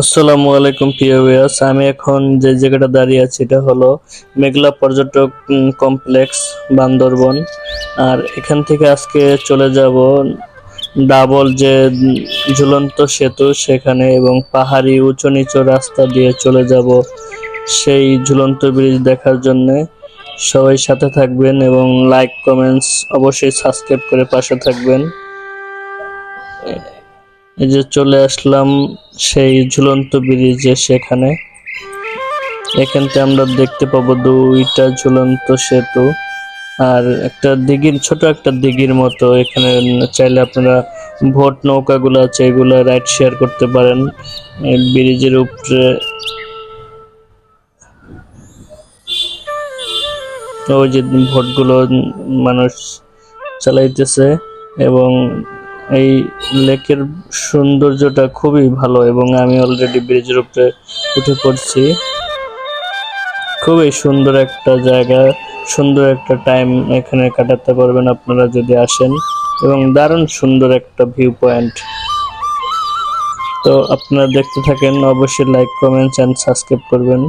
আসসালামু আলাইকুম, প্রিয় ভিউয়ার্স আমি এখন যে জায়গাটা দাঁড়িয়ে আছি, এটা হলো মেঘলা পর্যটক কমপ্লেক্স বান্দরবন। আর এখান থেকে আজকে চলে যাব ডাবল যে ঝুলন্ত সেতু সেখানে এবং পাহাড়ি উঁচু নিচু রাস্তা দিয়ে চলে যাব সেই ঝুলন্ত ব্রিজ দেখার জন্য। সবাই সাথে থাকবেন এবং লাইক কমেন্টস অবশ্যই সাবস্ক্রাইব করে পাশে থাকবেন। এই যে চলে আসলাম সেই ঝুলন্ত ব্রিজে সেখানে। এখান থেকে আমরা দেখতে পাবো দুইটা ঝুলন্ত সেতু। আর একটা দিঘির, ছোট একটা দিঘির মতো। এখানে চাইলে আপনারা ভোট নৌকাগুলো আছে, এগুলো রাইড শেয়ার করতে পারেন। ব্রিজের উপরে ওই যে ভোটগুলো মানুষ চালাইতেছে এবং এই লেকের সৌন্দর্যটা খুবই ভালো এবং আমি অলরেডি ব্রিজের উপরে উঠে পড়ছি। খুবই সুন্দর একটা জায়গা, সুন্দর একটা টাইম এখানে কাটাতে পারবেন আপনারা যদি আসেন এবং দারুণ সুন্দর একটা ভিউ পয়েন্ট তো আপনারা দেখতে থাকেন, অবশ্যই লাইক কমেন্টস অ্যান্ড সাবস্ক্রাইব করবেন।